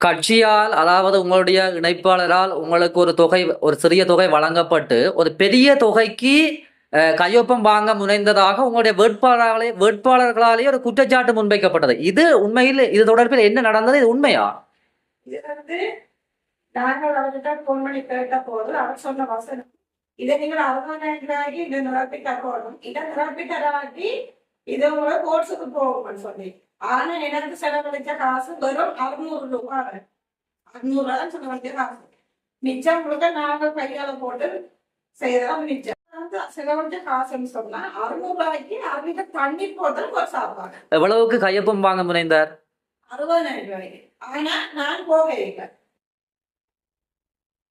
கட்சியால் அதாவது உங்களுடைய இணைப்பாளரால் உங்களுக்கு ஒரு தொகை ஒரு சிறிய தொகை வழங்கப்பட்டு ஒரு பெரிய தொகைக்கு கையொப்பம் வாங்க முனைந்ததாக உங்களுடைய வேட்பாளர்களே வேட்பாளர்களாலேயே ஒரு குற்றச்சாட்டு முன்வைக்கப்பட்டது. இது உண்மையில் இது தொடர்பில் என்ன நடந்தது? இது உண்மையா? நாங்கள் அவர்கிட்ட போன் பண்ணி கேட்ட போது அவர் சொன்ன வசனம். இதை நீங்கள் அறுபதாயிரம் இதை நிரப்பி தரணும் இதை நிரப்பி தராட்டி இது உங்களை கோர்ஸுக்கு போகும்னு சொல்லி. ஆனா எனக்கு செலவழிச்ச காசு வெறும் அறுநூறு ரூபாய் அறுநூறு ரூபாய் செலவழிச்ச காசு மிச்சம் முழுக்க நாங்கள் கையால போட்டு செய்யறோம் மிச்சம் செலவழிச்ச காசுன்னு சொன்னா அறுநூறு ரூபாய்க்கு அவங்க தண்ணி போட்டு ஒரு சாப்பாடு எவ்வளவுக்கு கையொப்பம் வாங்க முனைந்தார் அறுபதாயிரம் ரூபாய்க்கு ஆனா நான் போக இல்லை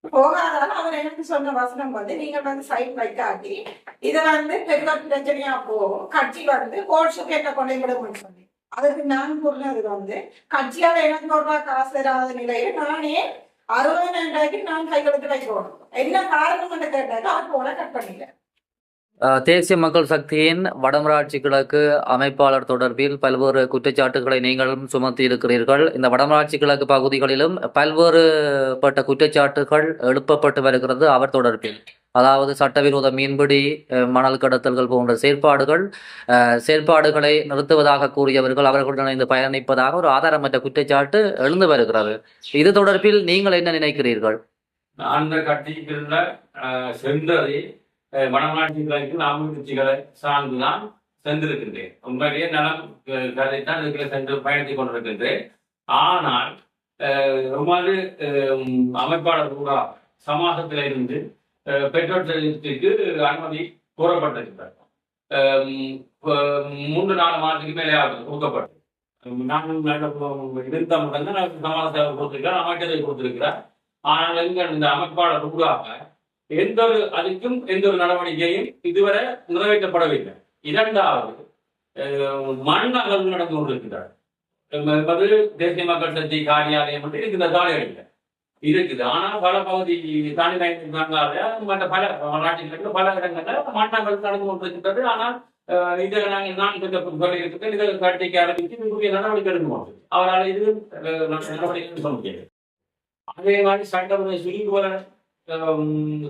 போகாதால அவர் எனக்கு சொன்ன வசனம் வந்து நீங்க வந்து சைட் வைக்காட்டி இதை வந்து பெரிய பிரச்சனையா போகும் கட்சி வந்து கோர்ட்ஸுக்கு என்ன கொண்டு விடும்னு சொல்லி அதுக்கு நான் சொன்னது வந்து கட்சியால எனக்கு ஒரு ரூபாய் காசு தராத நிலையில நானே அறுபதாயிரம் ரூபாய்க்கு நான் கைகளுக்கு கை போடணும். என்ன காரணம் என்று கேட்டாக்க அவர் போல கட் பண்ணில தேசிய மக்கள் சக்தியின் வடமராட்சி கிழக்கு அமைப்பாளர் தொடர்பில் பல்வேறு குற்றச்சாட்டுகளை நீங்களும் சுமத்தி இருக்கிறீர்கள். இந்த வடமராட்சி கிழக்கு பகுதிகளிலும் பல்வேறு பட்ட குற்றச்சாட்டுகள் எழுப்பப்பட்டு வருகிறது அவர் தொடர்பில். அதாவது சட்டவிரோத மீன்பிடி மணல் கடத்தல்கள் போன்ற செயற்பாடுகள் செயற்பாடுகளை நிறுத்துவதாக கூறியவர்கள் அவர்களுடன் இணைந்து பயணிப்பதாக ஒரு ஆதாரமற்ற குற்றச்சாட்டு எழுந்து வருகிறது. இது தொடர்பில் நீங்கள் என்ன நினைக்கிறீர்கள்? அந்த கட்சிக்குள்ள அஹ், சென்றதை அஹ், கிழக்கு நாம கட்சிகளை சார்ந்துதான் சென்றிருக்கின்றேன். உண்மையிலேயே நலம் கதைத்தான் கருதித்தான் இதுக்குள்ள சென்று பயணித்துக் கொண்டிருக்கின்றேன். ஆனால் அஹ், அமைப்பாளர் கூட சமாசத்தில இருந்து பெட்ரோல் செலுத்திற்கு அனுமதி கோரப்பட்டிருக்கிறார் மூன்று நாலு மாதத்துக்கு மேலே கொடுக்கப்பட்டது நானும் இருந்த மட்டும்தான் நான் சமாள சேவை கொடுத்திருக்கிறேன். அமைச்சரை கொடுத்திருக்கிறார் ஆனால் எங்கள் இந்த அமைப்பாளர் ஊடாக எந்த ஒரு அதுக்கும் எந்த ஒரு நடவடிக்கையும் இதுவரை நிறைவேற்றப்படவில்லை. இரண்டாவது மண் அகழ்வு நடந்து கொண்டிருக்கிறார் தேசிய மக்கள் சக்தி காரியாலயம் என்று இந்த சாலைகளில் இருக்குது. ஆனால் பல பகுதி தாண்டி மற்ற பல நாட்டில் பல இடங்கள்ல மாற்றங்கள் நடந்து கொண்டிருக்கின்றது. ஆனால் இதை நாங்கள் நான் சொல்ல சொல்லியிருக்கிறேன். இதை கட்டிக்க ஆரம்பித்து உரிய நடவடிக்கை எடுக்க மாட்டோம் அவரால் இது அஹ், நடவடிக்கை சொல்ல முடியாது. அதே மாதிரி சட்டமுறை போல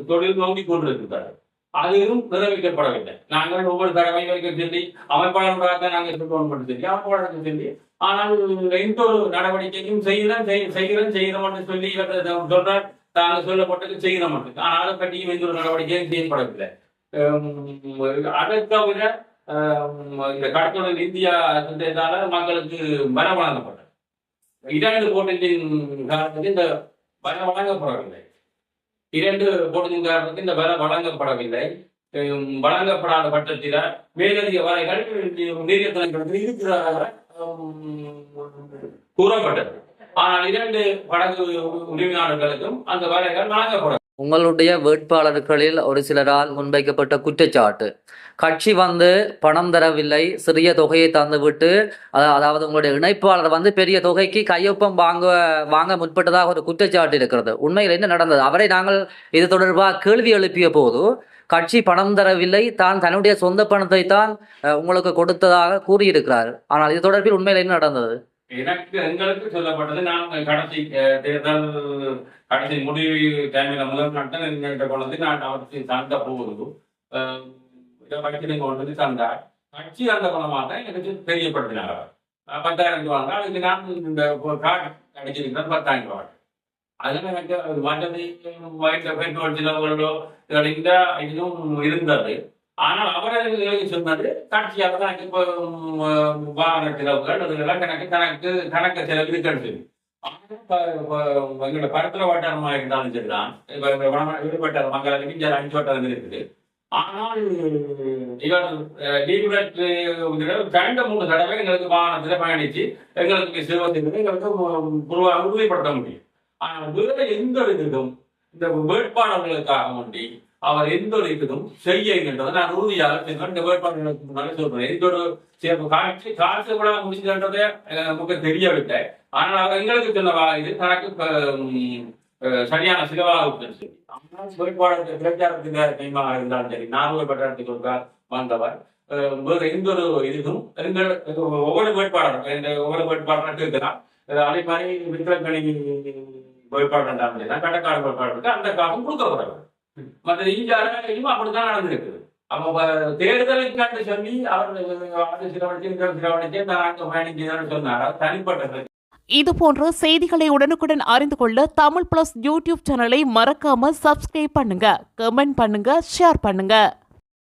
தொழில் நோக்கி கொண்டிருக்கிறார் அதுவும் நிறைவேற்றப்படவில்லை நாங்கள் ஒவ்வொரு தடவை வைக்க சொல்லி அமைப்பாளர்களாக நாங்கள் சொல்லணும் பண்ணி சொல்லி அமைப்பாளருக்கு சொல்லி ஆனால் எந்த ஒரு நடவடிக்கையும் செய்யலாம் செய்- செய்கிறோம் சொல்லி சொல்றார். தாங்கள் சொல்லப்பட்டது செய்கிறோம் ஆனாலும் கட்டியும் எந்த ஒரு நடவடிக்கையும் செய்யப்படவில்லை. அதை தவிர இந்த கடத்தொழில் இந்தியா திட்டத்தால மக்களுக்கு வர வழங்கப்பட்டது. இரண்டு கோட்டத்தின் காரணத்தில் இந்த வர வழங்கப்படவில்லை. இரண்டு போட்டியின் இந்த வேலை வழங்கப்படவில்லை. வழங்கப்படாத பட்சத்தில் மேலதிக வரைகள் நீதியத்தினங்களுக்கு இருக்கிறதாக கூறப்பட்டது. ஆனால் இரண்டு வடக்கு உரிமையாளர்களுக்கும் அந்த வரைகள் வழங்கப்படும் உங்களுடைய வேட்பாளர்களில் ஒரு சிலரால் முன்வைக்கப்பட்ட குற்றச்சாட்டு. கட்சி வந்து பணம் தரவில்லை சிறிய தொகையை தந்துவிட்டு அதாவது உங்களுடைய இணைப்பாளர் வந்து பெரிய தொகைக்கு கையொப்பம் வாங்க வாங்க முற்பட்டதாக ஒரு குற்றச்சாட்டு இருக்கிறது. உண்மையில் என்ன நடந்தது? அவரை நாங்கள் இது தொடர்பாக கேள்வி எழுப்பிய போது கட்சி பணம் தரவில்லை தான் தன்னுடைய சொந்த பணத்தை தான் உங்களுக்கு கொடுத்ததாக கூறியிருக்கிறார். ஆனால் இது தொடர்பில் உண்மையில் என்ன நடந்தது? எனக்கு எங்களுக்கு சொல்லப்பட்டது நான் கடைசி தேர்தல் கடைசி முடிவு டைமில் முதல் நாட்டம் எங்கள்கிட்ட கொண்டு நான் அவருக்கு தந்த போகுது அஹ், இதை கொண்டு வந்து தந்தார் கட்சி அந்த பணமாக எனக்கு தெரியப்படுத்தினார் அஹ், பத்தாயிரம் ரூபாங்க அதுக்கு நான் இந்த கார்டு அடிச்சிருக்கிறேன் பத்தாயிரம் ரூபாய் அதனால எனக்கு மற்றது வயிற்று பெட்ரோல் செலவுகளோ இந்த இதுவும் இருந்தது. ஆனால் அவர் சொன்னது கட்சியாக தான் இப்போ வாகன செலவுகள் அதெல்லாம் கணக்கு கணக்கு கணக்கு செலவு இருக்கிறது எங்களோட பரத்துல வட்டாரமாக இருந்தாலும் சரிதான். இப்போ விடுபட்ட மக்களுக்கு இங்கே அஞ்சு வட்டாரம் இருக்குது. ஆனால் இவர் லீவுலட் ரெண்டு மூணு தடவை எங்களுக்கு வாகனத்தில் பயணிச்சு எங்களுக்கு சேவை எங்களுக்கு உறுதிப்படுத்த முடியும். ஆனால் வேறு எந்த ஒரு இந்த வேட்பாளர்களுக்காக வேண்டி அவர் எந்தொழிக்கணும் செய்ய என்றதை நான் உறுதியாக சொல்றேன். இந்த வேட்பாளர்களுக்கு முன்னாடி சொல்றேன். எந்த காட்சி காட்சி கூட முடிஞ்சன்றதே நமக்கு தெரியவில்லை. ஆனால் அவர் எங்களுக்கு சொன்னவா இது தனக்கு சரியான சிலவாக இருக்குன்னு சொல்லி ஆனால் வேட்பாளர் பிரச்சாரத்துக்கு கைமாக இருந்தாலும் சரி நானூறு பட்டாளத்துக்கு ஒருக்கா வந்தவர். வேறு எந்த ஒரு இதுக்கும் எங்கள் ஒவ்வொரு வேட்பாளரும் இந்த ஒவ்வொரு வேட்பாளரும் இருக்கிறார் அதே மாதிரி விக்ரங்கணி வேட்பாளர் இருந்தாலும் சரி கட்டக்காடு வேட்பாளருக்கு அந்த காலம் கொடுக்கப்படாது மற்ற இந்தியாவில் இன்னும் அப்படித்தான் நடந்திருக்கு. அப்ப ப- தேர்தலுக்கு சொல்லி அவர் சிலவழிச்சு சிலவழிச்சு நான் பயணிக்கிறேன்னு சொன்னார்? தனிப்பட்ட இதுபோன்ற செய்திகளை உடனுக்குடன் அறிந்து கொள்ள தமிழ் பிளஸ் யூடியூப் சேனலை மறக்காம சப்ஸ்கிரைப் பண்ணுங்க கமெண்ட் பண்ணுங்க ஷேர் பண்ணுங்க.